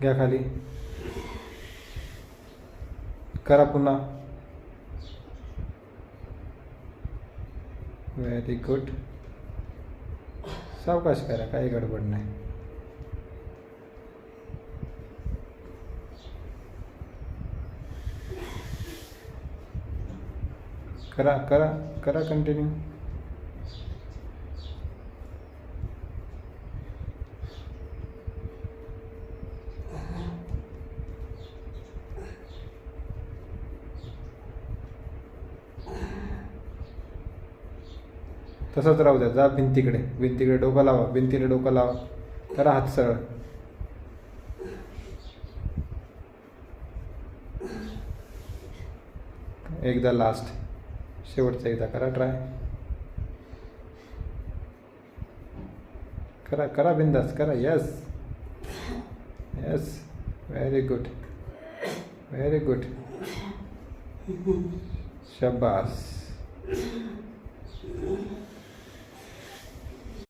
घ्या खाली. करा पुन्हा. व्हेरी गुड सावकाश करा काही गडबड नाही. करा करा करा कंटिन्यू तसंच राहू द्या जा भिंतीकडे. भिंतीकडे डोकं लावा भिंतीला डोकं लावा. करा हात सरळ. एकदा लास्ट शेवटचा एकदा करा ट्राय करा करा बिंदास करा. Yes yes very good very good शाबास.